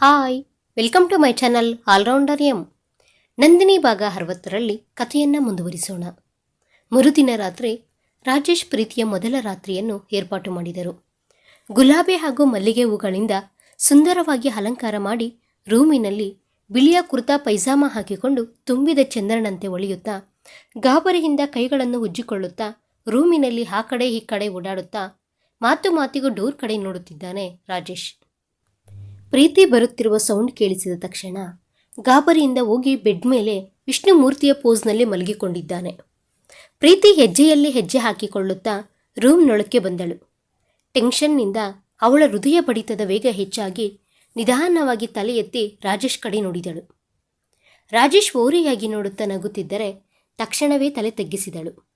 Hi, welcome to my channel allrounder M. Nandini ಭಾಗ ಅರವತ್ತರಲ್ಲಿ ಕಥೆಯನ್ನು ಮುಂದುವರಿಸೋಣ. ಮರುದಿನ ರಾತ್ರಿ ರಾಜೇಶ್ ಪ್ರೀತಿಯ ಮೊದಲ ರಾತ್ರಿಯನ್ನು ಏರ್ಪಾಟು ಮಾಡಿದರು. ಗುಲಾಬಿ ಹಾಗೂ ಮಲ್ಲಿಗೆ ಹೂಗಳಿಂದ ಸುಂದರವಾಗಿ ಅಲಂಕಾರ ಮಾಡಿ ರೂಮಿನಲ್ಲಿ ಬಿಳಿಯ ಕುರ್ತಾ ಪೈಜಾಮ ಹಾಕಿಕೊಂಡು ತುಂಬಿದ ಚಂದ್ರನಂತೆ ಒಳಿಯುತ್ತಾ, ಗಾಬರಿಯಿಂದ ಕೈಗಳನ್ನು ಉಜ್ಜಿಕೊಳ್ಳುತ್ತಾ, ರೂಮಿನಲ್ಲಿ ಆ ಕಡೆ ಈ ಕಡೆ ಓಡಾಡುತ್ತಾ, ಮಾತು ಮಾತಿಗೂ ಡೋರ್ ಕಡೆ ನೋಡುತ್ತಿದ್ದಾನೆ ರಾಜೇಶ್. ಪ್ರೀತಿ ಬರುತ್ತಿರುವ ಸೌಂಡ್ ಕೇಳಿಸಿದ ತಕ್ಷಣ ಗಾಬರಿಯಿಂದ ಹೋಗಿ ಬೆಡ್ ಮೇಲೆ ವಿಷ್ಣುಮೂರ್ತಿಯ ಪೋಸ್ನಲ್ಲಿ ಮಲಗಿಕೊಂಡಿದ್ದಾನೆ. ಪ್ರೀತಿ ಹೆಜ್ಜೆಯಲ್ಲಿ ಹೆಜ್ಜೆ ಹಾಕಿಕೊಳ್ಳುತ್ತಾ ರೂಮ್ನೊಳಕ್ಕೆ ಬಂದಳು. ಟೆನ್ಷನ್ನಿಂದ ಅವಳ ಹೃದಯ ಬಡಿತದ ವೇಗ ಹೆಚ್ಚಾಗಿ ನಿಧಾನವಾಗಿ ತಲೆ ಎತ್ತಿ ರಾಜೇಶ್ ಕಡೆ ನೋಡಿದಳು. ರಾಜೇಶ್ ಓರೆಯಾಗಿ ನೋಡುತ್ತಾ ನಗುತ್ತಿದ್ದರೆ ತಕ್ಷಣವೇ ತಲೆ ತಗ್ಗಿಸಿದಳು.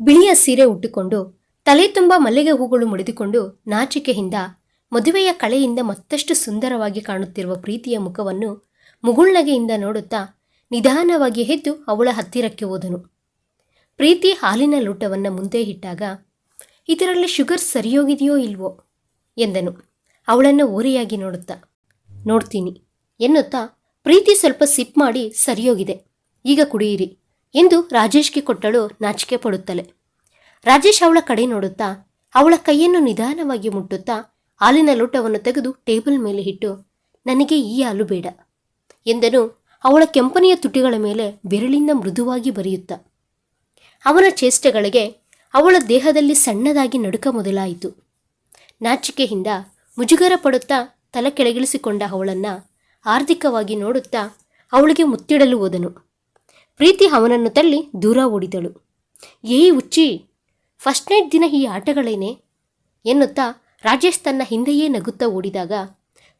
ಬಿಳಿಯ ಸೀರೆ ಉಟ್ಟುಕೊಂಡು ತಲೆ ತುಂಬ ಮಲ್ಲಿಗೆ ಹೂಗಳು ಮುಡಿದುಕೊಂಡು ನಾಚಿಕೆಯಿಂದ ಮದುವೆಯ ಕಳೆಯಿಂದ ಮತ್ತಷ್ಟು ಸುಂದರವಾಗಿ ಕಾಣುತ್ತಿರುವ ಪ್ರೀತಿಯ ಮುಖವನ್ನು ಮುಗುಳ್ನಗೆಯಿಂದ ನೋಡುತ್ತಾ ನಿಧಾನವಾಗಿ ಎದ್ದು ಅವಳ ಹತ್ತಿರಕ್ಕೆ ಹೋದನು. ಪ್ರೀತಿ ಹಾಲಿನ ಲೋಟವನ್ನು ಮುಂದೆ ಇಟ್ಟಾಗ, ಇದರಲ್ಲಿ ಶುಗರ್ ಸರಿಯೋಗಿದೆಯೋ ಇಲ್ವೋ? ಎಂದನು. ಅವಳನ್ನು ಓರೆಯಾಗಿ ನೋಡುತ್ತಾ, ನೋಡ್ತೀನಿ ಎನ್ನುತ್ತಾ, ಪ್ರೀತಿ ಸ್ವಲ್ಪ ಸಿಪ್ ಮಾಡಿ ಸರಿಯೋಗಿದೆ, ಈಗ ಕುಡಿಯಿರಿ ಎಂದು ರಾಜೇಶ್ಗೆ ಕೊಟ್ಟಳು ನಾಚಿಕೆ ಪಡುತ್ತಲೆ. ರಾಜೇಶ್ ಅವಳ ಕಡೆ ನೋಡುತ್ತಾ, ಅವಳ ಕೈಯನ್ನು ನಿಧಾನವಾಗಿ ಮುಟ್ಟುತ್ತಾ ಹಾಲಿನ ಲೋಟವನ್ನು ತೆಗೆದು ಟೇಬಲ್ ಮೇಲೆ ಇಟ್ಟು, ನನಗೆ ಈ ಹಾಲು ಬೇಡ ಎಂದನು. ಅವಳ ಕೆಂಪನೆಯ ತುಟಿಗಳ ಮೇಲೆ ಬೆರಳಿಂದ ಮೃದುವಾಗಿ ಬರೆಯುತ್ತ. ಅವನ ಚೇಷ್ಟೆಗಳಿಗೆ ಅವಳ ದೇಹದಲ್ಲಿ ಸಣ್ಣದಾಗಿ ನಡುಕ ಮೊದಲಾಯಿತು. ನಾಚಿಕೆಯಿಂದ ಮುಜುಗರ ಪಡುತ್ತಾ ತಲೆ ಕೆಳಗಿಳಿಸಿಕೊಂಡ ಅವಳನ್ನು ಆರ್ಥಿಕವಾಗಿ ನೋಡುತ್ತಾ ಅವಳಿಗೆ ಮುತ್ತಿಡಲು ಹೋದನು. ಪ್ರೀತಿ ಅವನನ್ನು ತಳ್ಳಿ ದೂರ ಓಡಿದಳು. ಏಯ್ ಉಚ್ಚಿ ಫಸ್ಟ್ ನೈಟ್ ದಿನ ಈ ಆಟಗಳೇನೆ? ಎನ್ನುತ್ತಾ ರಾಜೇಶ್ ತನ್ನ ಹಿಂದೆಯೇ ನಗುತ್ತಾ ಓಡಿದಾಗ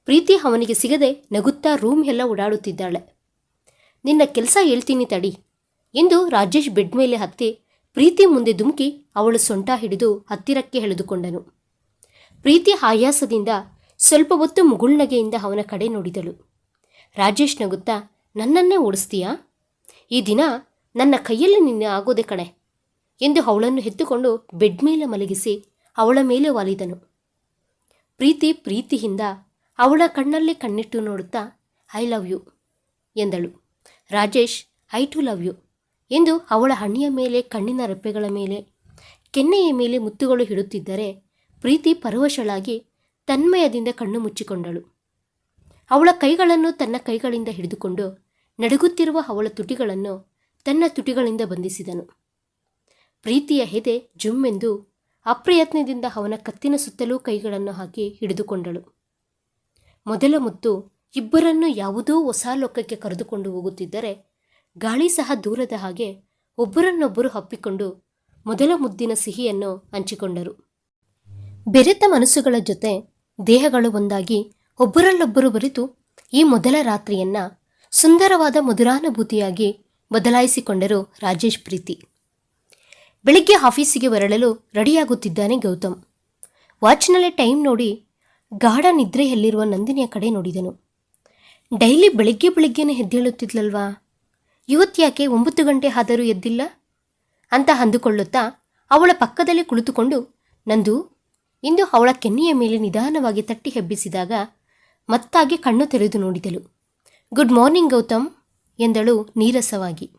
ಪ್ರೀತಿ ಅವನಿಗೆ ಸಿಗದೆ ನಗುತ್ತಾ ರೂಮ್ ಎಲ್ಲ ಓಡಾಡುತ್ತಿದ್ದಾಳೆ. ನಿನ್ನ ಕೆಲಸ ಹೇಳ್ತೀನಿ ತಡಿ ಎಂದು ರಾಜೇಶ್ ಬೆಡ್ ಮೇಲೆ ಹತ್ತಿ ಪ್ರೀತಿ ಮುಂದೆ ಧುಮುಕಿ ಅವಳು ಸೊಂಟ ಹಿಡಿದು ಹತ್ತಿರಕ್ಕೆ ಎಳೆದುಕೊಂಡನು. ಪ್ರೀತಿ ಆಯಾಸದಿಂದ ಸ್ವಲ್ಪ ಹೊತ್ತು ಮುಗುಳ್ನಗೆಯಿಂದ ಅವನ ಕಡೆ ನೋಡಿದಳು. ರಾಜೇಶ್ ನಗುತ್ತಾ, ನನ್ನನ್ನೇ ಓಡಿಸ್ತೀಯಾ? ಈ ದಿನ ನನ್ನ ಕೈಯಲ್ಲಿ ನಿನ್ನೆ ಆಗೋದೆ ಕಣೆ ಎಂದು ಅವಳನ್ನು ಎತ್ತುಕೊಂಡು ಬೆಡ್ ಮೇಲೆ ಮಲಗಿಸಿ ಅವಳ ಮೇಲೆ ವಾಲಿದನು. ಪ್ರೀತಿ ಪ್ರೀತಿಯಿಂದ ಅವಳ ಕಣ್ಣಲ್ಲಿ ಕಣ್ಣಿಟ್ಟು ನೋಡುತ್ತಾ, ಐ ಲವ್ ಯು ಎಂದಳು. Rajesh, I too love you ಎಂದು ಅವಳ ಹಣ್ಣಿಯ ಮೇಲೆ, ಕಣ್ಣಿನ ರೆಪ್ಪೆಗಳ ಮೇಲೆ, ಕೆನ್ನೆಯ ಮೇಲೆ ಮುತ್ತುಗಳು ಹಿಡುತ್ತಿದ್ದರೆ ಪ್ರೀತಿ ಪರವಶಳಾಗಿ ತನ್ಮಯದಿಂದ ಕಣ್ಣು ಮುಚ್ಚಿಕೊಂಡಳು. ಅವಳ ಕೈಗಳನ್ನು ತನ್ನ ಕೈಗಳಿಂದ ಹಿಡಿದುಕೊಂಡು ನಡುಗುತ್ತಿರುವ ಅವಳ ತುಟಿಗಳನ್ನು ತನ್ನ ತುಟಿಗಳಿಂದ ಬಂಧಿಸಿದನು. ಪ್ರೀತಿಯ ಹೆದೆ ಜುಮ್ಮೆಂದು ಅಪ್ರಯತ್ನದಿಂದ ಅವನ ಕತ್ತಿನ ಸುತ್ತಲೂ ಕೈಗಳನ್ನು ಹಾಕಿ ಹಿಡಿದುಕೊಂಡಳು. ಮೊದಲ ಮುತ್ತು ಇಬ್ಬರನ್ನು ಯಾವುದೋ ಹೊಸ ಲೋಕಕ್ಕೆ ಕರೆದುಕೊಂಡು ಹೋಗುತ್ತಿದ್ದರೆ ಗಾಳಿ ಸಹ ದೂರದ ಹಾಗೆ ಒಬ್ಬರನ್ನೊಬ್ಬರು ಹಪ್ಪಿಕೊಂಡು ಮೊದಲ ಮುದ್ದಿನ ಸಿಹಿಯನ್ನು ಹಂಚಿಕೊಂಡರು. ಬೆರೆತ ಮನಸ್ಸುಗಳ ಜೊತೆ ದೇಹಗಳು ಒಂದಾಗಿ ಒಬ್ಬರಲ್ಲೊಬ್ಬರು ಬರೆತು ಈ ಮೊದಲ ರಾತ್ರಿಯನ್ನ ಸುಂದರವಾದ ಮಧುರಾನುಭೂತಿಯಾಗಿ ಬದಲಾಯಿಸಿಕೊಂಡರು ರಾಜೇಶ್ ಪ್ರೀತಿ. ಬೆಳಿಗ್ಗೆ ಆಫೀಸಿಗೆ ಹೊರಳಲು ರೆಡಿಯಾಗುತ್ತಿದ್ದಾನೆ ಗೌತಮ್. ವಾಚ್ನಲ್ಲೇ ಟೈಮ್ ನೋಡಿ ಗಾಢ ನಿದ್ರೆಯಲ್ಲಿರುವ ನಂದಿನಿಯ ಕಡೆ ನೋಡಿದನು. ಡೈಲಿ ಬೆಳಿಗ್ಗೆ ಬೆಳಿಗ್ಗೆನೇ ಎದ್ದೇಳುತ್ತಿದ್ಲಲ್ವಾ? ಯುವತ್ಯಾಕೆ ಒಂಬತ್ತು ಗಂಟೆ ಆದರೂ ಎದ್ದಿಲ್ಲ? ಅಂತ ಅಂದುಕೊಳ್ಳುತ್ತಾ ಅವಳ ಪಕ್ಕದಲ್ಲಿ ಕುಳಿತುಕೊಂಡು ನಂದು ಇಂದು ಅವಳ ಕೆನ್ನೆಯ ಮೇಲೆ ನಿಧಾನವಾಗಿ ತಟ್ಟಿ ಹೆಬ್ಬಿಸಿದಾಗ ಮತ್ತಾಗಿ ಕಣ್ಣು ತೆರೆದು ನೋಡಿದಳು. ಗುಡ್ ಮಾರ್ನಿಂಗ್ ಗೌತಮ್ ಎಂದಳು ನೀರಸವಾಗಿ.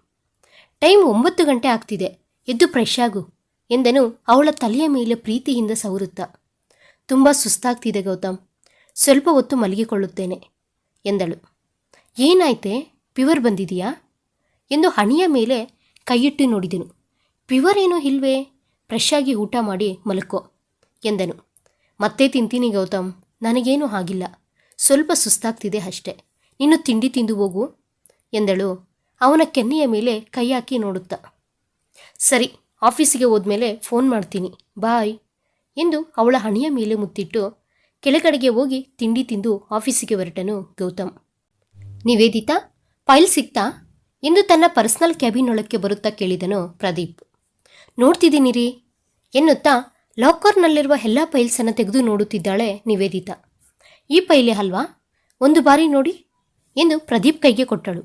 ಟೈಮ್ ಒಂಬತ್ತು ಗಂಟೆ ಆಗ್ತಿದೆ. ಎದ್ದು ಫ್ರೆಶ್ ಆಗು ಎಂದನು ಅವಳ ತಲೆಯ ಮೇಲೆ ಪ್ರೀತಿಯಿಂದ ಸವರುತ್ತಾ. ತುಂಬ ಸುಸ್ತಾಗ್ತಿದೆ ಗೌತಮ್. ಸ್ವಲ್ಪ ಹೊತ್ತು ಮಲಗಿಕೊಳ್ಳುತ್ತೇನೆ ಎಂದಳು. ಏನಾಯ್ತೆ? ಪಿವರ್ ಬಂದಿದೆಯಾ? ಎಂದು ಹಣಿಯ ಮೇಲೆ ಕೈಯಿಟ್ಟು ನೋಡಿದನು. ಪಿವರ್ ಏನೂ ಇಲ್ವೇ? ಫ್ರೆಶ್ ಆಗಿ ಊಟ ಮಾಡಿ ಮಲಕೊ ಎಂದನು. ಮತ್ತೆ ತಿಂತೀನಿ ಗೌತಮ್. ನನಗೇನೂ ಆಗಿಲ್ಲ ಸ್ವಲ್ಪ ಸುಸ್ತಾಗ್ತಿದೆ ಅಷ್ಟೆ. ನೀನು ತಿಂಡಿ ತಿಂದು ಹೋಗು ಎಂದಳು. ಅವನ ಕೆನ್ನೆಯ ಮೇಲೆ ಕೈ ಹಾಕಿ ನೋಡುತ್ತಾ. ಸರಿ, ಆಫೀಸಿಗೆ ಹೋದ್ಮೇಲೆ ಫೋನ್ ಮಾಡ್ತೀನಿ, ಬಾಯ್ ಎಂದು ಅವಳ ಹಣಿಯ ಮೇಲೆ ಮುತ್ತಿಟ್ಟು ಕೆಳಗಡೆಗೆ ಹೋಗಿ ತಿಂಡಿ ತಿಂದು ಆಫೀಸಿಗೆ ಹೊರಟನು ಗೌತಮ್. ನಿವೇದಿತಾ, ಫೈಲ್ ಸಿಕ್ತಾ ಎಂದು ತನ್ನ ಪರ್ಸನಲ್ ಕ್ಯಾಬಿನ್ ಒಳಕ್ಕೆ ಬರುತ್ತಾ ಕೇಳಿದನು ಪ್ರದೀಪ್. ನೋಡ್ತಿದ್ದೀನಿ ರೀ ಎನ್ನುತ್ತಾ ಲಾಕರ್ನಲ್ಲಿರುವ ಎಲ್ಲ ಫೈಲ್ಸನ್ನು ತೆಗೆದು ನೋಡುತ್ತಿದ್ದಾಳೆ ನಿವೇದಿತಾ. ಈ ಪೈಲೆ ಅಲ್ವಾ? ಒಂದು ಬಾರಿ ನೋಡಿ ಎಂದು ಪ್ರದೀಪ್ ಕೈಗೆ ಕೊಟ್ಟಳು.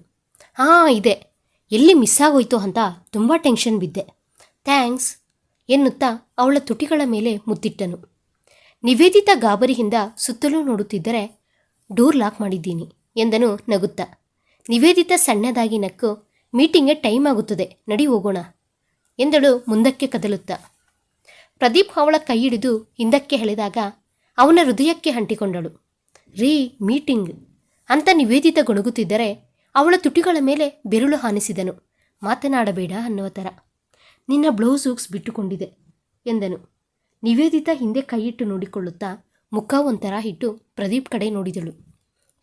ಹಾಂ, ಇದೆ. ಎಲ್ಲಿ ಮಿಸ್ ಆಗೋಯ್ತು ಅಂತ ತುಂಬ ಟೆನ್ಷನ್ ಬಿದ್ದೆ. ಥ್ಯಾಂಕ್ಸ್ ಎನ್ನುತ್ತಾ ಅವಳ ತುಟಿಗಳ ಮೇಲೆ ಮುತ್ತಿಟ್ಟನು. ನಿವೇದಿತ ಗಾಬರಿಯಿಂದ ಸುತ್ತಲೂ ನೋಡುತ್ತಿದ್ದರೆ ಡೋರ್ ಲಾಕ್ ಮಾಡಿದ್ದೀನಿ ಎಂದನು ನಗುತ್ತಾ. ನಿವೇದಿತ ಸಣ್ಣದಾಗಿ ನಕ್ಕು, ಮೀಟಿಂಗ್ಗೆ ಟೈಮ್ ಆಗುತ್ತದೆ, ನಡಿ ಹೋಗೋಣ, ಎಂದಳು ಮುಂದಕ್ಕೆ ಕದಲುತ್ತಾ. ಪ್ರದೀಪ್ ಅವಳ ಕೈ ಹಿಡಿದು ಹಿಂದಕ್ಕೆ ಎಳೆದಾಗ ಅವನ ಹೃದಯಕ್ಕೆ ಅಂಟಿಕೊಂಡಳು. ರೀ, ಮೀಟಿಂಗ್, ಅಂತ ನಿವೇದಿತ ಗೊಣಗುತ್ತಿದ್ದರೆ ಅವಳ ತುಟಿಗಳ ಮೇಲೆ ಬೆರಳು ಹಾನಿಸಿದನು. ಮಾತನಾಡಬೇಡ ಅನ್ನುವ ಥರ ನಿನ್ನ ಬ್ಲೌಸ್ ಹುಕ್ಸ್ ಬಿಟ್ಟುಕೊಂಡಿದೆ ಎಂದನು. ನಿವೇದಿತ ಹಿಂದೆ ಕೈಯಿಟ್ಟು ನೋಡಿಕೊಳ್ಳುತ್ತಾ ಮುಖ ಒಂಥರ ಇಟ್ಟು ಪ್ರದೀಪ್ ಕಡೆ ನೋಡಿದಳು.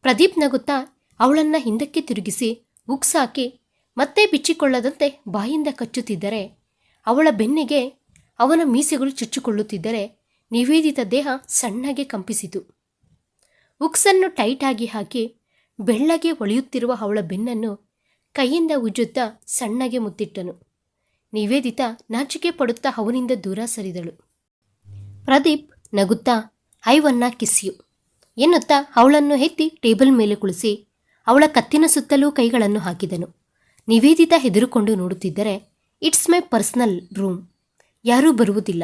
ಪ್ರದೀಪ್ ನಗುತ್ತಾ ಅವಳನ್ನು ಹಿಂದಕ್ಕೆ ತಿರುಗಿಸಿ ಉಕ್ಸ್ ಹಾಕಿ ಮತ್ತೆ ಬಿಚ್ಚಿಕೊಳ್ಳದಂತೆ ಬಾಯಿಂದ ಕಚ್ಚುತ್ತಿದ್ದರೆ ಅವಳ ಬೆನ್ನಿಗೆ ಅವನ ಮೀಸೆಗಳು ಚುಚ್ಚಿಕೊಳ್ಳುತ್ತಿದ್ದರೆ ನಿವೇದಿತ ದೇಹ ಸಣ್ಣಗೆ ಕಂಪಿಸಿತು. ಉಕ್ಸನ್ನು ಟೈಟಾಗಿ ಹಾಕಿ ಬೆಳ್ಳಗೆ ಹೊಳೆಯುತ್ತಿರುವ ಅವಳ ಬೆನ್ನನ್ನು ಕೈಯಿಂದ ಉಜ್ಜುತ್ತಾ ಸಣ್ಣಗೆ ಮುತ್ತಿಟ್ಟನು. ನಿವೇದಿತ ನಾಚಿಕೆ ಪಡುತ್ತಾ ಅವನಿಂದ ದೂರ ಸರಿದಳು. ಪ್ರದೀಪ್ ನಗುತ್ತಾ ಐವನ್ನ ಕಿಸ್ಯು ಎನ್ನುತ್ತಾ ಅವಳನ್ನು ಎತ್ತಿ ಟೇಬಲ್ ಮೇಲೆ ಕುಳಿಸಿ ಅವಳ ಕತ್ತಿನ ಸುತ್ತಲೂ ಕೈಗಳನ್ನು ಹಾಕಿದನು. ನಿವೇದಿತ ಹೆದರುಕೊಂಡು ನೋಡುತ್ತಿದ್ದರೆ, ಇಟ್ಸ್ ಮೈ ಪರ್ಸನಲ್ ರೂಮ್. ಯಾರೂ ಬರುವುದಿಲ್ಲ.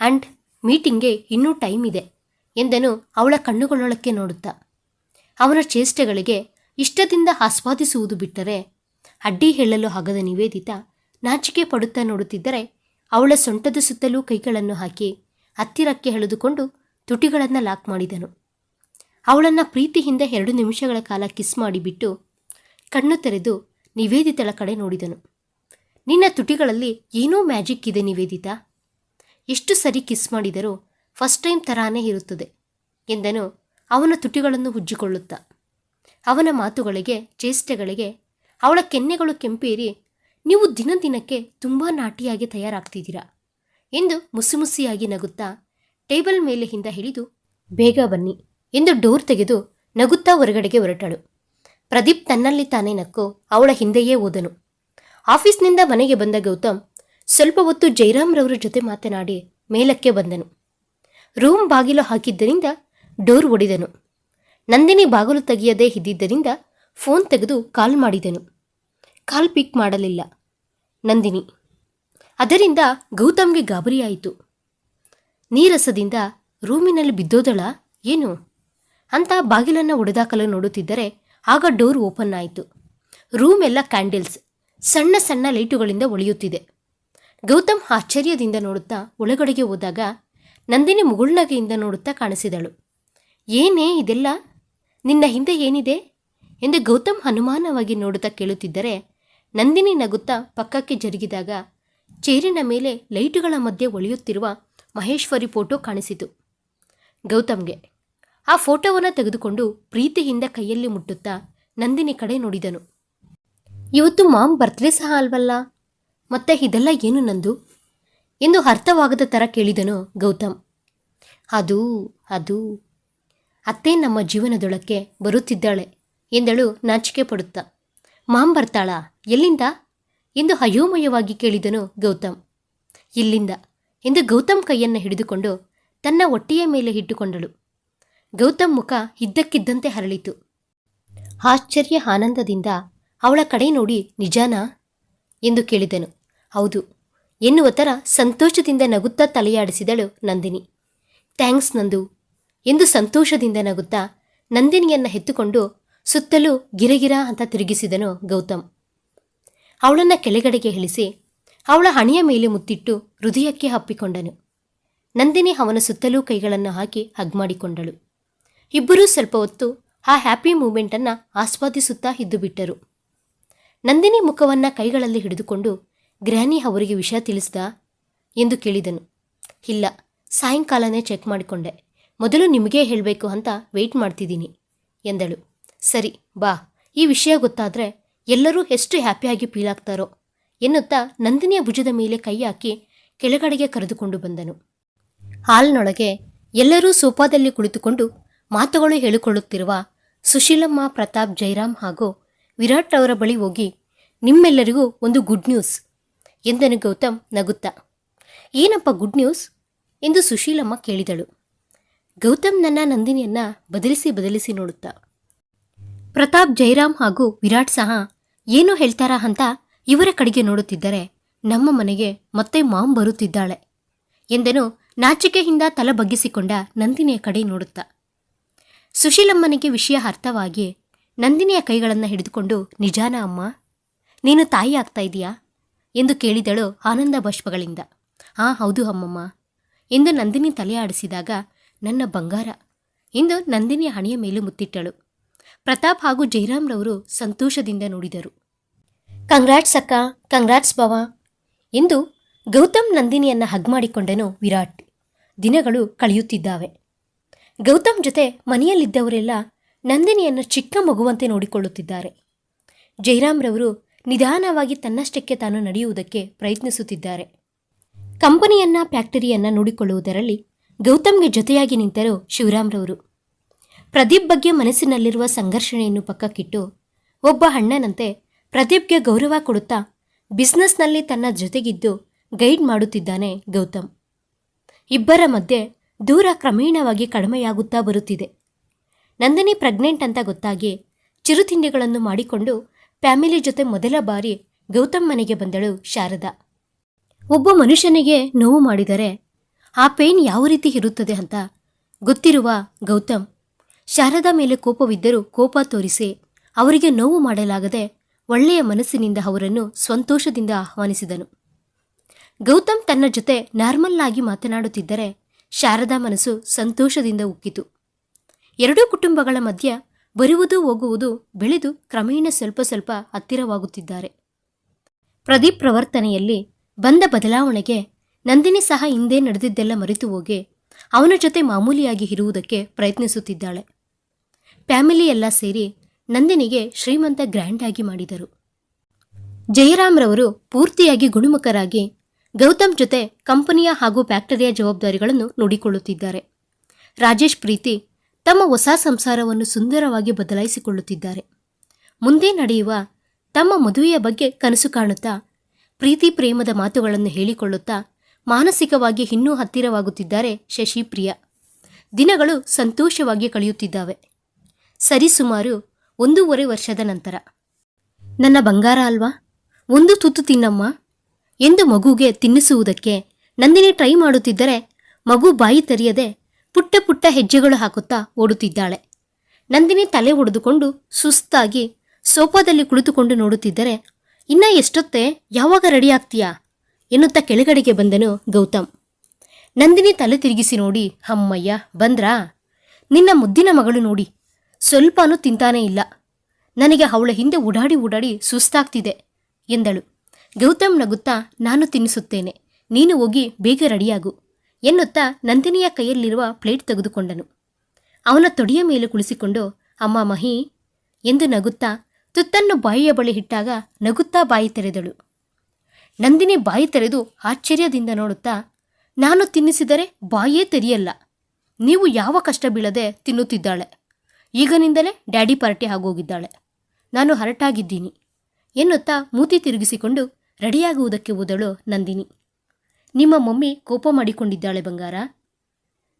ಆ್ಯಂಡ್ ಮೀಟಿಂಗ್ಗೆ ಇನ್ನೂ ಟೈಮ್ ಇದೆ ಎಂದನು ಅವಳ ಕಣ್ಣುಗಳೊಳಕ್ಕೆ ನೋಡುತ್ತಾ. ಅವನ ಚೇಷ್ಟೆಗಳಿಗೆ ಇಷ್ಟದಿಂದ ಆಸ್ವಾದಿಸುವುದು ಬಿಟ್ಟರೆ ಅಡ್ಡಿ ಹೇಳಲು ಆಗದ ನಿವೇದಿತ ನಾಚಿಕೆ ಪಡುತ್ತಾ ನೋಡುತ್ತಿದ್ದರೆ ಅವಳ ಸೊಂಟದ ಸುತ್ತಲೂ ಕೈಗಳನ್ನು ಹಾಕಿ ಹತ್ತಿರಕ್ಕೆ ಎಳೆದುಕೊಂಡು ತುಟಿಗಳನ್ನು ಲಾಕ್ ಮಾಡಿದನು. ಅವಳನ್ನು ಪ್ರೀತಿಯಿಂದ ಎರಡು ನಿಮಿಷಗಳ ಕಾಲ ಕಿಸ್ ಮಾಡಿಬಿಟ್ಟು ಕಣ್ಣು ತೆರೆದು ನಿವೇದಿತಳ ಕಡೆ ನೋಡಿದನು. ನಿನ್ನ ತುಟಿಗಳಲ್ಲಿ ಏನೋ ಮ್ಯಾಜಿಕ್ ಇದೆ ನಿವೇದಿತ. ಎಷ್ಟು ಸರಿ ಕಿಸ್ ಮಾಡಿದರೂ ಫಸ್ಟ್ ಟೈಮ್ ಥರಾನೇ ಇರುತ್ತದೆ ಎಂದನು ಅವನ ತುಟಿಗಳನ್ನು ಹುಜ್ಜಿಕೊಳ್ಳುತ್ತ. ಅವನ ಮಾತುಗಳಿಗೆ, ಚೇಷ್ಟೆಗಳಿಗೆ ಅವಳ ಕೆನ್ನೆಗಳು ಕೆಂಪೇರಿ, ನೀವು ದಿನ ದಿನಕ್ಕೆ ತುಂಬ ನಾಟಿಯಾಗಿ ತಯಾರಾಗ್ತಿದ್ದೀರಾ ಎಂದು ಮುಸಿಮುಸಿಯಾಗಿ ನಗುತ್ತಾ ಟೇಬಲ್ ಮೇಲೆ ಹಿಂದ ಹಿಡಿದು ಬೇಗ ಬನ್ನಿ ಎಂದು ಡೋರ್ ತೆಗೆದು ನಗುತ್ತಾ ಹೊರಗಡೆಗೆ ಹೊರಟಳು. ಪ್ರದೀಪ್ ತನ್ನಲ್ಲಿ ತಾನೇ ನಕ್ಕು ಅವಳ ಹಿಂದೆಯೇ ಓದನು ಆಫೀಸ್ನಿಂದ ಮನೆಗೆ ಬಂದ ಗೌತಮ್ ಸ್ವಲ್ಪ ಹೊತ್ತು ಜೈರಾಮ್ರವರ ಜೊತೆ ಮಾತನಾಡಿ ಮೇಲಕ್ಕೆ ಬಂದನು. ರೂಮ್ ಬಾಗಿಲು ಹಾಕಿದ್ದರಿಂದ ಡೋರ್ ಒಡೆದನು. ನಂದಿನಿ ಬಾಗಿಲು ತೆಗೆಯದೇ ಇದ್ದಿದ್ದರಿಂದ ಫೋನ್ ತೆಗೆದು ಕಾಲ್ ಮಾಡಿದನು. ಕಾಲ್ ಪಿಕ್ ಮಾಡಲಿಲ್ಲ. ನಂದಿನಿ, ಅದರಿಂದ ಗೌತಮ್ಗೆ ಗಾಬರಿಯಾಯಿತು. ನೀರಸದಿಂದ ರೂಮಿನಲ್ಲಿ ಬಿದ್ದೋದಳ ಏನು? ಅಂತ ಬಾಗಿಲನ್ನು ಒಡೆದಾಕಲು ನೋಡುತ್ತಿದ್ದರೆ ಆಗ ಡೋರ್ ಓಪನ್ ಆಯಿತು. ರೂಮ್ ಎಲ್ಲ ಕ್ಯಾಂಡಲ್ಸ್, ಸಣ್ಣ ಸಣ್ಣ ಲೈಟುಗಳಿಂದ ಒಳೆಯುತ್ತಿದೆ. ಗೌತಮ್ ಆಶ್ಚರ್ಯದಿಂದ ನೋಡುತ್ತಾ ಒಳಗಡೆಗೆ ಹೋದಾಗ ನಂದಿನಿ ಮುಗುಳ್ನಗೆಯಿಂದ ನೋಡುತ್ತಾ ಕಾಣಿಸಿದಳು. ಏನೇ ಇದೆಲ್ಲ? ನಿನ್ನ ಹಿಂದೆ ಏನಿದೆ? ಎಂದು ಗೌತಮ್ ಅನುಮಾನವಾಗಿ ನೋಡುತ್ತಾ ಕೇಳುತ್ತಿದ್ದರೆ, ನಂದಿನಿ ನಗುತ್ತಾ ಪಕ್ಕಕ್ಕೆ ಜರುಗಿದಾಗ ಚೇರಿನ ಮೇಲೆ ಲೈಟುಗಳ ಮಧ್ಯೆ ಒಳೆಯುತ್ತಿರುವ ಮಹೇಶ್ವರಿ ಫೋಟೋ ಕಾಣಿಸಿತು. ಗೌತಮ್ಗೆ ಆ ಫೋಟೋವನ್ನು ತೆಗೆದುಕೊಂಡು ಪ್ರೀತಿಯಿಂದ ಕೈಯಲ್ಲಿ ಮುಟ್ಟುತ್ತಾ ನಂದಿನಿ ಕಡೆ ನೋಡಿದನು. ಇವತ್ತು ಮಾಮ್ ಬರ್ತ್ಡೇ ಸಹ ಅಲ್ವಲ್ಲ? ಮತ್ತೆ ಇದೆಲ್ಲ ಏನು ನಂದು? ಎಂದು ಅರ್ಥವಾಗದ ಥರ ಕೇಳಿದನು ಗೌತಮ್. ಅದು ಅದು ಅತ್ತೆ ನಮ್ಮ ಜೀವನದೊಳಕ್ಕೆ ಬರುತ್ತಿದ್ದಾಳೆ ಎಂದಳು ನಾಚಿಕೆ ಪಡುತ್ತಾ. ಮಾಂ ಬರ್ತಾಳಾ, ಎಲ್ಲಿಂದ? ಎಂದು ಅಯೋಮಯವಾಗಿ ಕೇಳಿದನು ಗೌತಮ್. ಇಲ್ಲಿಂದ, ಎಂದು ಗೌತಮ್ ಕೈಯನ್ನು ಹಿಡಿದುಕೊಂಡು ತನ್ನ ಒಟ್ಟೆಯ ಮೇಲೆ ಇಟ್ಟುಕೊಂಡಳು. ಗೌತಮ್ ಮುಖ ಇದ್ದಕ್ಕಿದ್ದಂತೆ ಹರಳಿತು. ಆಶ್ಚರ್ಯ ಆನಂದದಿಂದ ಅವಳ ಕಡೆ ನೋಡಿ ನಿಜಾನಾ? ಎಂದು ಕೇಳಿದನು. ಹೌದು, ಎನ್ನುವ ಥರ ಸಂತೋಷದಿಂದ ನಗುತ್ತಾ ತಲೆಯಾಡಿಸಿದಳು ನಂದಿನಿ. ಥ್ಯಾಂಕ್ಸ್ ನಂದು ಎಂದು ಸಂತೋಷದಿಂದ ನಗುತ್ತಾ ನಂದಿನಿಯನ್ನ ಎತ್ತುಕೊಂಡು ಸುತ್ತಲೂ ಗಿರಗಿರ ಅಂತ ತಿರುಗಿಸಿದನು ಗೌತಮ್. ಅವಳನ್ನ ಕೆಳಗಡೆಗೆ ಇಳಿಸಿ ಅವಳ ಹಣೆಯ ಮೇಲೆ ಮುತ್ತಿಟ್ಟು ಹೃದಯಕ್ಕೆ ಹಪ್ಪಿಕೊಂಡನು ನಂದಿನಿ ಅವನ ಸುತ್ತಲೂ ಕೈಗಳನ್ನು ಹಾಕಿ ಹಗ್ ಮಾಡಿಕೊಂಡಳು. ಇಬ್ಬರೂ ಸ್ವಲ್ಪ ಹೊತ್ತು ಆ ಹ್ಯಾಪಿ ಮೂಮೆಂಟನ್ನು ಆಸ್ವಾದಿಸುತ್ತಾ ಇದ್ದು ಬಿಟ್ಟರು. ನಂದಿನಿ ಮುಖವನ್ನು ಕೈಗಳಲ್ಲಿ ಹಿಡಿದುಕೊಂಡು ಗ್ರ್ಯಾನಿ ಅವರಿಗೆ ವಿಷಯ ತಿಳಿಸ್ದ ಎಂದು ಕೇಳಿದನು. ಇಲ್ಲ, ಸಾಯಂಕಾಲನೇ ಚೆಕ್ ಮಾಡಿಕೊಂಡೆ. ಮೊದಲು ನಿಮಗೇ ಹೇಳಬೇಕು ಅಂತ ವೆಯ್ಟ್ ಮಾಡ್ತಿದ್ದೀನಿ, ಎಂದಳು. ಸರಿ, ಬಾ. ಈ ವಿಷಯ ಗೊತ್ತಾದರೆ ಎಲ್ಲರೂ ಎಷ್ಟು ಹ್ಯಾಪಿಯಾಗಿ ಫೀಲ್ ಆಗ್ತಾರೋ ಎನ್ನುತ್ತಾ ನಂದಿನಿಯ ಭುಜದ ಮೇಲೆ ಕೈ ಹಾಕಿ ಕೆಳಗಡೆಗೆ ಕರೆದುಕೊಂಡು ಬಂದನು. ಹಾಲ್ನೊಳಗೆ ಎಲ್ಲರೂ ಸೋಫಾದಲ್ಲಿ ಕುಳಿತುಕೊಂಡು ಮಾತುಗಳು ಹೇಳಿಕೊಳ್ಳುತ್ತಿರುವ ಸುಶೀಲಮ್ಮ, ಪ್ರತಾಪ್, ಜೈರಾಮ್ ಹಾಗೂ ವಿರಾಟ್ ಅವರ ಬಳಿ ಹೋಗಿ, ನಿಮ್ಮೆಲ್ಲರಿಗೂ ಒಂದು ಗುಡ್ ನ್ಯೂಸ್ ಎಂದನು ಗೌತಮ್ ನಗುತ್ತಾ. ಏನಪ್ಪ ಗುಡ್ ನ್ಯೂಸ್ ಎಂದು ಸುಶೀಲಮ್ಮ ಕೇಳಿದಳು. ಗೌತಮ್ ನನ್ನ ನಂದಿನಿಯನ್ನ ಬದಲಿಸಿ ಬದಲಿಸಿ ನೋಡುತ್ತಾ. ಪ್ರತಾಪ್ ಜೈರಾಮ್ ಹಾಗೂ ವಿರಾಟ್ ಸಹ ಏನು ಹೇಳ್ತಾರಾ ಅಂತ ಇವರ ಕಡೆಗೆ ನೋಡುತ್ತಿದ್ದರೆ ನಮ್ಮ ಮನೆಗೆ ಮತ್ತೆ ಮಾಂ ಬರುತ್ತಿದ್ದಾಳೆ ಎಂದನು ನಾಚಿಕೆಯಿಂದ ತಲೆ ಬಗ್ಗಿಸಿಕೊಂಡ ನಂದಿನಿಯ ಕಡೆ ನೋಡುತ್ತಾ. ಸುಶೀಲಮ್ಮನಿಗೆ ವಿಷಯ ಅರ್ಥವಾಗಿ ನಂದಿನಿಯ ಕೈಗಳನ್ನು ಹಿಡಿದುಕೊಂಡು, ನಿಜಾನ ಅಮ್ಮ, ನೀನು ತಾಯಿ ಆಗ್ತಾ ಇದೀಯಾ? ಎಂದು ಕೇಳಿದಳು ಆನಂದ ಬಾಷ್ಪಗಳಿಂದ. ಆ, ಹೌದು ಅಮ್ಮಮ್ಮ, ಎಂದು ನಂದಿನಿ ತಲೆ ಆಡಿಸಿದಾಗ ನನ್ನ ಬಂಗಾರ. ಎಂದು ನಂದಿನಿ ಹಣೆಯ ಮೇಲೆ ಮುತ್ತಿಟ್ಟಳು. ಪ್ರತಾಪ್ ಹಾಗೂ ಜಯರಾಮ್ರವರು ಸಂತೋಷದಿಂದ ನೋಡಿದರು. ಕಂಗ್ರಾಟ್ಸ್ ಅಕ್ಕ, ಕಂಗ್ರಾಟ್ಸ್ ಬಾವ. ಎಂದು ಗೌತಮ್ ನಂದಿನಿಯನ್ನು ಹಗ್ ಮಾಡಿಕೊಂಡನು ವಿರಾಟ್. ದಿನಗಳು ಕಳೆಯುತ್ತಿದ್ದಾವೆ. ಗೌತಮ್ ಜೊತೆ ಮನೆಯಲ್ಲಿದ್ದವರೆಲ್ಲ ನಂದಿನಿಯನ್ನು ಚಿಕ್ಕ ಮಗುವಂತೆ ನೋಡಿಕೊಳ್ಳುತ್ತಿದ್ದಾರೆ. ಜಯರಾಮ್ರವರು ನಿಧಾನವಾಗಿ ತನ್ನಷ್ಟಕ್ಕೆ ತಾನು ನಡೆಯುವುದಕ್ಕೆ ಪ್ರಯತ್ನಿಸುತ್ತಿದ್ದಾರೆ. ಕಂಪನಿಯನ್ನ, ಫ್ಯಾಕ್ಟರಿಯನ್ನ ನೋಡಿಕೊಳ್ಳುವುದರಲ್ಲಿ ಗೌತಮ್ಗೆ ಜೊತೆಯಾಗಿ ನಿಂತರು ಶಿವರಾಮ್ರವರು. ಪ್ರದೀಪ್ ಬಗ್ಗೆ ಮನಸ್ಸಿನಲ್ಲಿರುವ ಸಂಘರ್ಷಣೆಯನ್ನು ಪಕ್ಕಕ್ಕಿಟ್ಟು ಒಬ್ಬ ಅಣ್ಣನಂತೆ ಪ್ರದೀಪ್ಗೆ ಗೌರವ ಕೊಡುತ್ತಾ ಬಿಸ್ನೆಸ್ನಲ್ಲಿ ತನ್ನ ಜೊತೆಗಿದ್ದು ಗೈಡ್ ಮಾಡುತ್ತಿದ್ದಾನೆ ಗೌತಮ್. ಇಬ್ಬರ ಮಧ್ಯೆ ದೂರ ಕ್ರಮೇಣವಾಗಿ ಕಡಿಮೆಯಾಗುತ್ತಾ ಬರುತ್ತಿದೆ. ನಂದಿನಿ ಪ್ರೆಗ್ನೆಂಟ್ ಅಂತ ಗೊತ್ತಾಗಿ ಚಿರುತಿಂಡಿಗಳನ್ನು ಮಾಡಿಕೊಂಡು ಫ್ಯಾಮಿಲಿ ಜೊತೆ ಮೊದಲ ಬಾರಿ ಗೌತಮ್ ಮನೆಗೆ ಬಂದಳು ಶಾರದಾ. ಒಬ್ಬ ಮನುಷ್ಯನಿಗೆ ನೋವು ಮಾಡಿದರೆ ಆ ಪೇನ್ ಯಾವ ರೀತಿ ಇರುತ್ತದೆ ಅಂತ ಗೊತ್ತಿರುವ ಗೌತಮ್, ಶಾರದಾ ಮೇಲೆ ಕೋಪವಿದ್ದರೂ ಕೋಪ ತೋರಿಸಿ ಅವರಿಗೆ ನೋವು ಮಾಡಲಾಗದೆ ಒಳ್ಳೆಯ ಮನಸ್ಸಿನಿಂದ ಅವರನ್ನು ಸಂತೋಷದಿಂದ ಆಹ್ವಾನಿಸಿದನು. ಗೌತಮ್ ತನ್ನ ಜೊತೆ ನಾರ್ಮಲ್ ಆಗಿ ಮಾತನಾಡುತ್ತಿದ್ದರೆ ಶಾರದಾ ಮನಸ್ಸು ಸಂತೋಷದಿಂದ ಉಕ್ಕಿತು. ಎರಡೂ ಕುಟುಂಬಗಳ ಮಧ್ಯ ಬರುವುದು ಹೋಗುವುದು ಬೆಳೆದು ಕ್ರಮೇಣ ಸ್ವಲ್ಪ ಸ್ವಲ್ಪ ಹತ್ತಿರವಾಗುತ್ತಿದ್ದಾರೆ. ಪ್ರದೀಪ್ ಪ್ರವರ್ತನೆಯಲ್ಲಿ ಬಂದ ಬದಲಾವಣೆಗೆ ನಂದಿನಿ ಸಹ ಹಿಂದೆ ನಡೆದಿದ್ದೆಲ್ಲ ಮರೆತು ಹೋಗಿ ಅವನ ಜೊತೆ ಮಾಮೂಲಿಯಾಗಿ ಇರುವುದಕ್ಕೆ ಪ್ರಯತ್ನಿಸುತ್ತಿದ್ದಾಳೆ. ಫ್ಯಾಮಿಲಿ ಎಲ್ಲ ಸೇರಿ ನಂದಿನಿಗೆ ಶ್ರೀಮಂತ ಗ್ರ್ಯಾಂಡ್ ಆಗಿ ಮಾಡಿದರು. ಜಯರಾಮ್ರವರು ಪೂರ್ತಿಯಾಗಿ ಗುಣಮುಖರಾಗಿ ಗೌತಮ್ ಜೊತೆ ಕಂಪನಿಯ ಹಾಗೂ ಫ್ಯಾಕ್ಟರಿಯ ಜವಾಬ್ದಾರಿಗಳನ್ನು ನೋಡಿಕೊಳ್ಳುತ್ತಿದ್ದಾರೆ. ರಾಜೇಶ್ ಪ್ರೀತಿ ತಮ್ಮ ಹೊಸ ಸಂಸಾರವನ್ನು ಸುಂದರವಾಗಿ ಬದಲಾಯಿಸಿಕೊಳ್ಳುತ್ತಿದ್ದಾರೆ. ಮುಂದೆ ನಡೆಯುವ ತಮ್ಮ ಮದುವೆಯ ಬಗ್ಗೆ ಕನಸು ಕಾಣುತ್ತಾ ಪ್ರೀತಿ ಪ್ರೇಮದ ಮಾತುಗಳನ್ನು ಹೇಳಿಕೊಳ್ಳುತ್ತಾ ಮಾನಸಿಕವಾಗಿ ಇನ್ನೂ ಹತ್ತಿರವಾಗುತ್ತಿದ್ದಾರೆ ಶಶಿಪ್ರಿಯ ದಿನಗಳು ಸಂತೋಷವಾಗಿ ಕಳೆಯುತ್ತಿದ್ದಾವೆ. ಸರಿಸುಮಾರು ಒಂದೂವರೆ ವರ್ಷದ ನಂತರ. ನನ್ನ ಬಂಗಾರ ಅಲ್ವಾ? ಒಂದು ತುತ್ತು ತಿನ್ನಮ್ಮ ಎಂದು ಮಗುಗೆ ತಿನ್ನಿಸುವುದಕ್ಕೆ ನಂದಿನಿ ಟ್ರೈ ಮಾಡುತ್ತಿದ್ದರೆ ಮಗು ಬಾಯಿ ತೆರೆಯದೆ ಪುಟ್ಟ ಪುಟ್ಟ ಹೆಜ್ಜೆಗಳು ಹಾಕುತ್ತಾ ಓಡುತ್ತಿದ್ದಾಳೆ. ನಂದಿನಿ ತಲೆ ಒಡೆದುಕೊಂಡು ಸುಸ್ತಾಗಿ ಸೋಫಾದಲ್ಲಿ ಕುಳಿತುಕೊಂಡು ನೋಡುತ್ತಿದ್ದರೆ, ಇನ್ನ ಎಷ್ಟೊತ್ತೆ? ಯಾವಾಗ ರೆಡಿ ಆಗ್ತೀಯಾ? ಎನ್ನುತ್ತಾ ಕೆಳಗಡೆಗೆ ಬಂದನು ಗೌತಮ್. ನಂದಿನಿ ತಲೆ ತಿರುಗಿಸಿ ನೋಡಿ ಅಮ್ಮಯ್ಯ ಬಂದ್ರಾ? ನಿನ್ನ ಮುದ್ದಿನ ಮಗಳು ನೋಡಿ. ಸ್ವಲ್ಪನೂ ತಿಂತಾನೇ ಇಲ್ಲ. ನನಗೆ ಅವಳ ಹಿಂದೆ ಓಡಾಡಿ ಓಡಾಡಿ ಸುಸ್ತಾಗ್ತಿದೆ, ಎಂದಳು. ಗೌತಮ್ ನಗುತ್ತಾ, ನಾನು ತಿನ್ನಿಸುತ್ತೇನೆ. ನೀನು ಹೋಗಿ ಬೇಗ ರೆಡಿಯಾಗು, ಎನ್ನುತ್ತಾ ನಂದಿನಿಯ ಕೈಯಲ್ಲಿರುವ ಪ್ಲೇಟ್ ತೆಗೆದುಕೊಂಡನು. ಅವನ ತೊಡೆಯ ಮೇಲೆ ಕುಳಿಸಿಕೊಂಡು, ಅಮ್ಮ ಮಹಿ, ಎಂದು ನಗುತ್ತಾ, ತುತ್ತನ್ನು ಬಾಯಿಯ ಬಳಿ ಇಟ್ಟಾಗ ನಗುತ್ತಾ ಬಾಯಿ ತೆರೆದಳು. ನಂದಿನಿ ಬಾಯಿ ತೆರೆದು ಆಶ್ಚರ್ಯದಿಂದ ನೋಡುತ್ತಾ, ನಾನು ತಿನ್ನಿಸಿದರೆ ಬಾಯೇ ತೆರೆಯಲ್ಲ. ನೀವು ಯಾವ ಕಷ್ಟ ಬೀಳದೆ ತಿನ್ನುತ್ತಿದ್ದಾಳೆ. ಈಗನಿಂದಲೇ ಡ್ಯಾಡಿ ಪಾರ್ಟಿ ಆಗೋಗಿದ್ದಾಳೆ. ನಾನು ಹರಟಾಗಿದ್ದೀನಿ. ಎನ್ನುತ್ತಾ ಮೂತಿ ತಿರುಗಿಸಿಕೊಂಡು ರೆಡಿಯಾಗುವುದಕ್ಕೆ ಹೋದಳು ನಂದಿನಿ. ನಿಮ್ಮ ಮಮ್ಮಿ ಕೋಪ ಮಾಡಿಕೊಂಡಿದ್ದಾಳೆ ಬಂಗಾರ.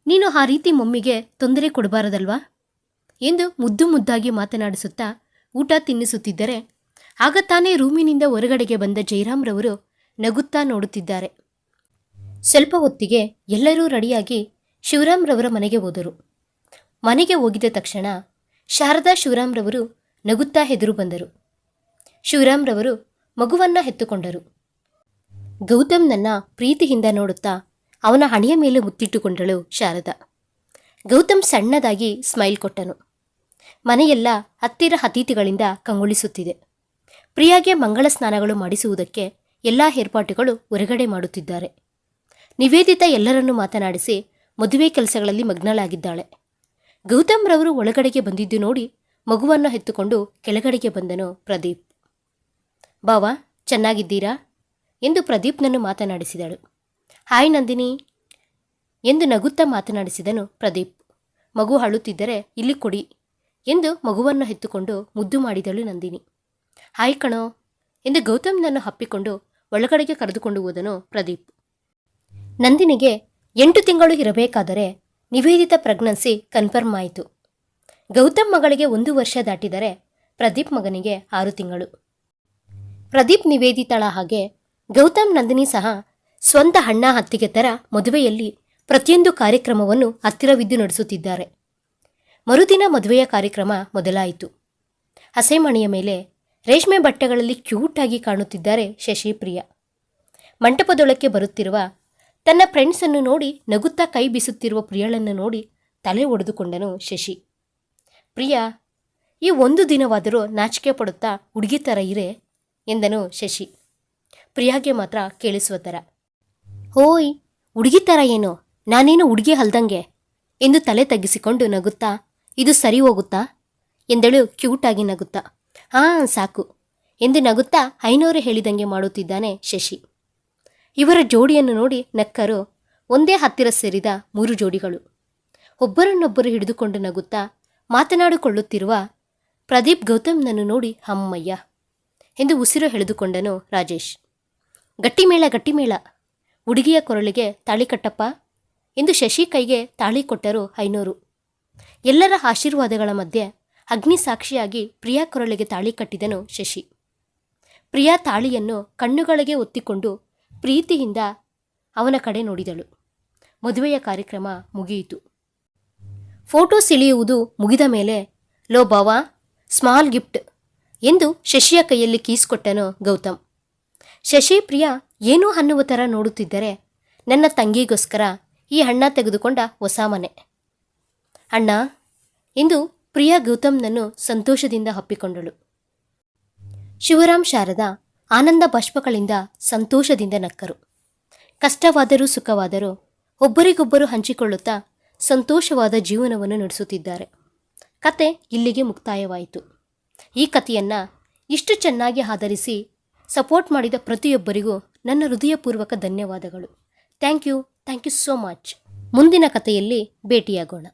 ನೀನು ಆ ರೀತಿ ಮಮ್ಮಿಗೆ ತೊಂದರೆ ಕೊಡಬಾರದಲ್ವಾ? ಎಂದು ಮುದ್ದು ಮುದ್ದಾಗಿ ಮಾತನಾಡಿಸುತ್ತಾ ಊಟ ತಿನ್ನಿಸುತ್ತಿದ್ದರೆ ಆಗ ತಾನೇ ರೂಮಿನಿಂದ ಹೊರಗಡೆಗೆ ಬಂದ ಜಯರಾಮ್ರವರು ನಗುತ್ತಾ ನೋಡುತ್ತಿದ್ದಾರೆ. ಸ್ವಲ್ಪ ಹೊತ್ತಿಗೆ ಎಲ್ಲರೂ ರೆಡಿಯಾಗಿ ಶಿವರಾಮ್ರವರ ಮನೆಗೆ ಹೋದರು. ಮನೆಗೆ ಹೋಗಿದ ತಕ್ಷಣ ಶಾರದಾ ಶಿವರಾಮ್ರವರು ನಗುತ್ತಾ ಹೆದರು ಬಂದರು. ಶಿವರಾಮ್ರವರು ಮಗುವನ್ನ ಹೆತ್ತುಕೊಂಡರು. ಗೌತಮ್ನನ್ನ ಪ್ರೀತಿಯಿಂದ ನೋಡುತ್ತಾ ಅವನ ಹಣೆಯ ಮೇಲೆ ಮುತ್ತಿಟ್ಟುಕೊಂಡಳು ಶಾರದಾ. ಗೌತಮ್ ಸಣ್ಣದಾಗಿ ಸ್ಮೈಲ್ ಕೊಟ್ಟನು. ಮನೆಯೆಲ್ಲ ಹತ್ತಿರ ಅತಿಥಿಗಳಿಂದ ಕಂಗೊಳಿಸುತ್ತಿದೆ. ಪ್ರಿಯಾಗೆ ಮಂಗಳ ಸ್ನಾನಗಳು ಮಾಡಿಸುವುದಕ್ಕೆ ಎಲ್ಲ ಏರ್ಪಾಟುಗಳು ಹೊರಗಡೆ ಮಾಡುತ್ತಿದ್ದಾರೆ. ನಿವೇದಿತ ಎಲ್ಲರನ್ನೂ ಮಾತನಾಡಿಸಿ ಮದುವೆ ಕೆಲಸಗಳಲ್ಲಿ ಮಗ್ನಳಾಗಿದ್ದಾಳೆ. ಗೌತಮ್ ರವರು ಒಳಗಡೆಗೆ ಬಂದಿದ್ದು ನೋಡಿ ಮಗುವನ್ನು ಎತ್ತುಕೊಂಡು ಕೆಳಗಡೆಗೆ ಬಂದನು ಪ್ರದೀಪ್. ಬಾವ, ಚೆನ್ನಾಗಿದ್ದೀರಾ? ಎಂದು ಪ್ರದೀಪ್ನನ್ನು ಮಾತನಾಡಿಸಿದಳು. ಹಾಯ್ ನಂದಿನಿ, ಎಂದು ನಗುತ್ತಾ ಮಾತನಾಡಿಸಿದನು ಪ್ರದೀಪ್. ಮಗು ಅಳುತ್ತಿದ್ದರೆ ಇಲ್ಲಿ ಕೊಡಿ, ಎಂದು ಮಗುವನ್ನು ಎತ್ತುಕೊಂಡು ಮುದ್ದು ಮಾಡಿದಳು ನಂದಿನಿ. ಹಾಯ್ ಕಣೋ ಎಂದು ಗೌತಮ್ನನ್ನು ಹಪ್ಪಿಕೊಂಡು ಒಳಗಡೆಗೆ ಕರೆದುಕೊಂಡು ಹೋದನು ಪ್ರದೀಪ್. ನಂದಿನಿಗೆ ಎಂಟು ತಿಂಗಳು ಇರಬೇಕಾದರೆ ನಿವೇದಿತ ಪ್ರೆಗ್ನೆನ್ಸಿ ಕನ್ಫರ್ಮ್ ಆಯಿತು. ಗೌತಮ್ ಮಗಳಿಗೆ ಒಂದು ವರ್ಷ ದಾಟಿದರೆ ಪ್ರದೀಪ್ ಮಗನಿಗೆ ಆರು ತಿಂಗಳು. ಪ್ರದೀಪ್ ನಿವೇದಿತಳ ಹಾಗೆ ಗೌತಮ್ ನಂದಿನಿ ಸಹ ಸ್ವಂತ ಹಣ್ಣ ಹತ್ತಿಗೆ ತರ ಮದುವೆಯಲ್ಲಿ ಪ್ರತಿಯೊಂದು ಕಾರ್ಯಕ್ರಮವನ್ನು ಹತ್ತಿರವಿದ್ದು ನಡೆಸುತ್ತಿದ್ದಾರೆ. ಮರುದಿನ ಮದುವೆಯ ಕಾರ್ಯಕ್ರಮ ಮೊದಲಾಯಿತು. ಹಸೆಮಣೆಯ ಮೇಲೆ ರೇಷ್ಮೆ ಬಟ್ಟೆಗಳಲ್ಲಿ ಕ್ಯೂಟಾಗಿ ಕಾಣುತ್ತಿದ್ದಾರೆ ಶಶಿಪ್ರಿಯ ಮಂಟಪದೊಳಕ್ಕೆ ಬರುತ್ತಿರುವ ತನ್ನ ಫ್ರೆಂಡ್ಸನ್ನು ನೋಡಿ ನಗುತ್ತಾ ಕೈ ಬೀಸುತ್ತಿರುವ ಪ್ರಿಯಳನ್ನು ನೋಡಿ ತಲೆ ಒಡೆದುಕೊಂಡನು ಶಶಿ. ಪ್ರಿಯಾ, ಈ ಒಂದು ದಿನವಾದರೂ ನಾಚಿಕೆ ಪಡುತ್ತಾ ಹುಡುಗಿ ಥರ ಇರೆ ಎಂದನು ಶಶಿ. ಪ್ರಿಯಾಗೆ ಮಾತ್ರ ಕೇಳಿಸುವ ಥರ ಹೋಯ್ ಹುಡುಗಿ ಥರ ಏನು? ನಾನೇನು ಹುಡುಗಿ ಹಲ್ದಂಗೆ ಎಂದು ತಲೆ ತಗ್ಗಿಸಿಕೊಂಡು ನಗುತ್ತಾ, ಇದು ಸರಿ ಹೋಗುತ್ತಾ? ಎಂದಳು ಕ್ಯೂಟಾಗಿ ನಗುತ್ತಾ. ಹಾಂ ಸಾಕು. ಎಂದು ನಗುತ್ತಾ ಐನೋರು ಹೇಳಿದಂಗೆ ಮಾಡುತ್ತಿದ್ದಾನೆ ಶಶಿ. ಇವರ ಜೋಡಿಯನ್ನು ನೋಡಿ ನಕ್ಕರು ಒಂದೇ ಹತ್ತಿರ ಸೇರಿದ ಮೂರು ಜೋಡಿಗಳು. ಒಬ್ಬರನ್ನೊಬ್ಬರು ಹಿಡಿದುಕೊಂಡು ನಗುತ್ತಾ ಮಾತನಾಡಿಕೊಳ್ಳುತ್ತಿರುವ ಪ್ರದೀಪ್ ಗೌತಮ್ನನ್ನು ನೋಡಿ ಹಮ್ಮಯ್ಯ ಎಂದು ಉಸಿರು ಎಳೆದುಕೊಂಡನು ರಾಜೇಶ್. ಗಟ್ಟಿಮೇಳ ಗಟ್ಟಿಮೇಳ, ಹುಡುಗಿಯ ಕೊರಳಿಗೆ ತಾಳಿ ಕಟ್ಟಪ್ಪ ಎಂದು ಶಶಿ ಕೈಗೆ ತಾಳಿ ಕೊಟ್ಟರು ಐನೂರು. ಎಲ್ಲರ ಆಶೀರ್ವಾದಗಳ ಮಧ್ಯೆ ಅಗ್ನಿ ಸಾಕ್ಷಿಯಾಗಿ ಪ್ರಿಯಾ ಕೊರಳಿಗೆ ತಾಳಿ ಕಟ್ಟಿದನು ಶಶಿ. ಪ್ರಿಯಾ ತಾಳಿಯನ್ನು ಕಣ್ಣುಗಳಿಗೆ ಒತ್ತಿಕೊಂಡು ಪ್ರೀತಿಯಿಂದ ಅವನ ಕಡೆ ನೋಡಿದಳು. ಮದುವೆಯ ಕಾರ್ಯಕ್ರಮ ಮುಗಿಯಿತು. ಫೋಟೋ ಸೆಳೆಯುವುದು ಮುಗಿದ ಮೇಲೆ, ಲೋ ಬಾವಾ, ಸ್ಮಾಲ್ ಗಿಫ್ಟ್ ಎಂದು ಶಶಿಯ ಕೈಯಲ್ಲಿ ಕೀಸ್ಕೊಟ್ಟನು ಗೌತಮ್. ಶಶಿ, ಪ್ರಿಯಾ, ಏನೂ ಅನ್ನುವ ಥರ ನೋಡುತ್ತಿದ್ದರೆ ನನ್ನ ತಂಗಿಗೋಸ್ಕರ ಈ ಅಣ್ಣ ತೆಗೆದುಕೊಂಡ ಹೊಸ ಮನೆ. ಅಣ್ಣ ಎಂದು ಪ್ರಿಯಾ ಗೌತಮ್ನನ್ನು ಸಂತೋಷದಿಂದ ಅಪ್ಪಿಕೊಂಡಳು. ಶಿವರಾಮ್ ಶಾರದಾ ಆನಂದ ಬಾಷ್ಪಗಳಿಂದ ಸಂತೋಷದಿಂದ ನಕ್ಕರು. ಕಷ್ಟವಾದರೂ ಸುಖವಾದರೂ ಒಬ್ಬರಿಗೊಬ್ಬರು ಹಂಚಿಕೊಳ್ಳುತ್ತಾ ಸಂತೋಷವಾದ ಜೀವನವನ್ನು ನಡೆಸುತ್ತಿದ್ದಾರೆ. ಕತೆ ಇಲ್ಲಿಗೆ ಮುಕ್ತಾಯವಾಯಿತು. ಈ ಕಥೆಯನ್ನು ಇಷ್ಟು ಚೆನ್ನಾಗಿ ಆಧರಿಸಿ ಸಪೋರ್ಟ್ ಮಾಡಿದ ಪ್ರತಿಯೊಬ್ಬರಿಗೂ ನನ್ನ ಹೃದಯಪೂರ್ವಕ ಧನ್ಯವಾದಗಳು. Thank you thank you so much. ಮುಂದಿನ ಕಥೆಯಲ್ಲಿ ಭೇಟಿಯಾಗೋಣ.